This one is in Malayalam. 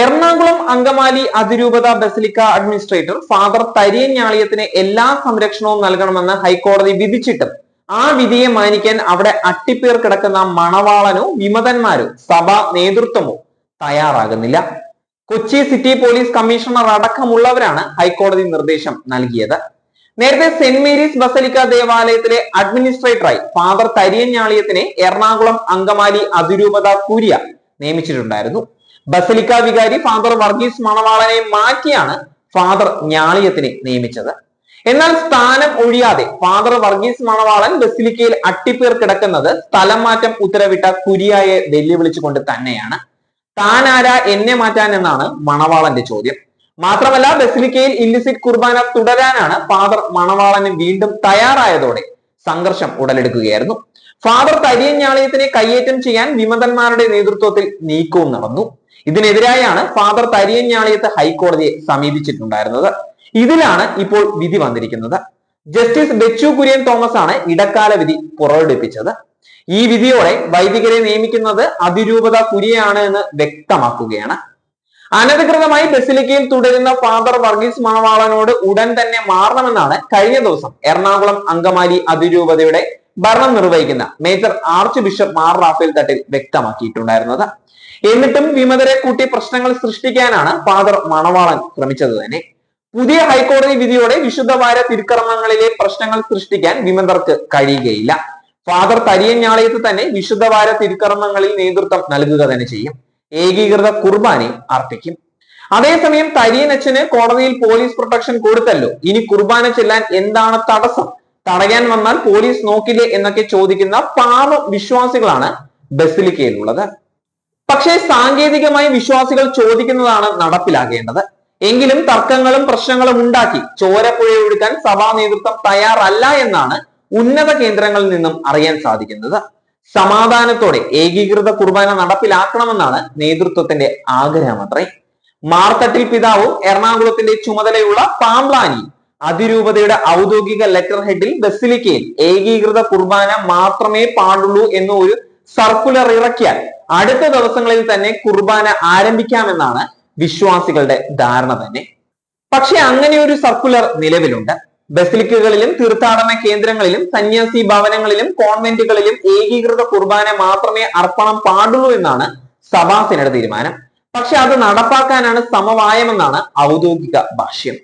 എറണാകുളം അങ്കമാലി അതിരൂപത ബസലിക്ക അഡ്മിനിസ്ട്രേറ്റർ ഫാദർ തരിയഞ്ഞാളിയത്തിന് എല്ലാ സംരക്ഷണവും നൽകണമെന്ന് ഹൈക്കോടതി വിധിച്ചിട്ടും ആ വിധിയെ മാനിക്കാൻ അവിടെ അട്ടിപ്പേർ കിടക്കുന്ന മണവാളനോ വിമതന്മാരോ സഭാ നേതൃത്വമോ തയ്യാറാകുന്നില്ല. കൊച്ചി സിറ്റി പോലീസ് കമ്മീഷണർ അടക്കമുള്ളവരാണ് ഹൈക്കോടതി നിർദ്ദേശം നൽകിയത്. നേരത്തെ സെന്റ് മേരീസ് ബസലിക്ക ദേവാലയത്തിലെ അഡ്മിനിസ്ട്രേറ്ററായി ഫാദർ തരിയഞ്ഞാളിയത്തിനെ എറണാകുളം അങ്കമാലി അതിരൂപത കുര്യ നിയമിച്ചിട്ടുണ്ടായിരുന്നു. ബസലിക്ക വികാരി ഫാദർ വർഗീസ് മണവാളനെ മാറ്റിയാണ് ഫാദർ ഞാളിയത്തിനെ നിയമിച്ചത്. എന്നാൽ സ്ഥാനം ഒഴിയാതെ ഫാദർ വർഗീസ് മണവാളൻ ബസിലിക്കയിൽ അട്ടിപ്പേർ കിടക്കുന്നത് സ്ഥലം മാറ്റം ഉത്തരവിട്ട കുരിയായെ വെല്ലുവിളിച്ചുകൊണ്ട് തന്നെയാണ്. താൻ ആരാ എന്നെ മാറ്റാൻ എന്നാണ് മണവാളന്റെ ചോദ്യം. മാത്രമല്ല ബസിലിക്കയിൽ ഇല്ലിസിറ്റ് കുർബാന തുടരാനാണ് ഫാദർ മണവാളന് വീണ്ടും തയ്യാറായതോടെ സംഘർഷം ഉടലെടുക്കുകയായിരുന്നു. ഫാദർ തരിയഞ്ഞാളയത്തിനെ കയ്യേറ്റം ചെയ്യാൻ വിമതന്മാരുടെ നേതൃത്വത്തിൽ നീക്കവും നടന്നു. ഇതിനെതിരായാണ് ഫാദർ തരിയഞ്ഞാളിയത്ത് ഹൈക്കോടതിയെ സമീപിച്ചിട്ടുണ്ടായിരുന്നത്. ഇതിലാണ് ഇപ്പോൾ വിധി വന്നിരിക്കുന്നത്. ജസ്റ്റിസ് ബെച്ചു കുര്യൻ തോമസ് ആണ് ഇടക്കാല വിധി പുറപ്പെടുവിപ്പിച്ചത്. ഈ വിധിയോടെ വൈദികരെ നിയമിക്കുന്നത് അതിരൂപത കുര്യയാണ് എന്ന് വ്യക്തമാക്കുകയാണ്. അനധികൃതമായി ബസിലിക്കയിൽ തുടരുന്ന ഫാദർ വർഗീസ് മണവാളനോട് ഉടൻ തന്നെ മാറണമെന്നാണ് കഴിഞ്ഞ ദിവസം എറണാകുളം അങ്കമാലി അതിരൂപതയുടെ ഭരണം നിർവഹിക്കുന്ന major archbishop Mar Raphael Thattil വ്യക്തമാക്കിയിട്ടുണ്ടായിരുന്നത്. എന്നിട്ടും വിമതരെ കൂട്ടി പ്രശ്നങ്ങൾ സൃഷ്ടിക്കാനാണ് ഫാദർ മണവാളൻ ശ്രമിച്ചത് തന്നെ. പുതിയ ഹൈക്കോടതി വിധിയോടെ വിശുദ്ധവാര തിരുക്കർമ്മങ്ങളിലെ പ്രശ്നങ്ങൾ സൃഷ്ടിക്കാൻ വിമതർക്ക് കഴിയുകയില്ല. ഫാദർ തരിയഞ്ഞാളയത്ത് തന്നെ വിശുദ്ധവാര തിരുക്കർമ്മങ്ങളിൽ നേതൃത്വം നൽകുക തന്നെ ചെയ്യും. ഏകീകൃത കുർബാനയും അർപ്പിക്കും. അതേസമയം തരിയനച്ഛന് കോടതിയിൽ പോലീസ് പ്രൊട്ടക്ഷൻ കൊടുത്തല്ലോ. ഇനി കുർബാന ചെല്ലാൻ എന്താണ് തടസ്സം? തടയാൻ വന്നാൽ പോലീസ് നോക്കില്ലേ എന്നൊക്കെ ചോദിക്കുന്ന പാവ വിശ്വാസികളാണ് ബസിലിക്കയിലുള്ളത്. പക്ഷേ സാങ്കേതികമായി വിശ്വാസികൾ ചോദിക്കുന്നതാണ് നടപ്പിലാകേണ്ടത്. എങ്കിലും തർക്കങ്ങളും പ്രശ്നങ്ങളും ഉണ്ടാക്കി ചോരപ്പുഴ ഒഴുക്കാൻ സഭാ നേതൃത്വം തയ്യാറല്ല എന്നാണ് ഉന്നത കേന്ദ്രങ്ങളിൽ നിന്നും അറിയാൻ സാധിക്കുന്നത്. സമാധാനത്തോടെ ഏകീകൃത കുർബാന നടപ്പിലാക്കണമെന്നാണ് നേതൃത്വത്തിന്റെ ആഗ്രഹം ആഗ്രഹമത്രേ. മാർത്തട്ടിൽ പിതാവും എറണാകുളത്തിന്റെ ചുമതലയുള്ള പാമ്പ്ലാനി അതിരൂപതയുടെ ഔദ്യോഗിക ലെറ്റർ ഹെഡിൽ ബസിലിക്കയിൽ ഏകീകൃത കുർബാന മാത്രമേ പാടുള്ളൂ എന്ന ഒരു സർക്കുലർ ഇറക്കിയാൽ അടുത്ത ദിവസങ്ങളിൽ തന്നെ കുർബാന ആരംഭിക്കാമെന്നാണ് വിശ്വാസികളുടെ ധാരണ തന്നെ. പക്ഷെ അങ്ങനെ ഒരു സർക്കുലർ നിലവിലുണ്ട്. ബസിലിക്കുകളിലും തീർത്ഥാടന കേന്ദ്രങ്ങളിലും സന്യാസി ഭവനങ്ങളിലും കോൺവെന്റുകളിലും ഏകീകൃത കുർബാന മാത്രമേ അർപ്പണം പാടുള്ളൂ എന്നാണ് സഭാ സിനഡ് തീരുമാനം. പക്ഷെ അത് നടപ്പാക്കാനാണ് സമവായമെന്നാണ് ഔദ്യോഗിക ഭാഷ്യം.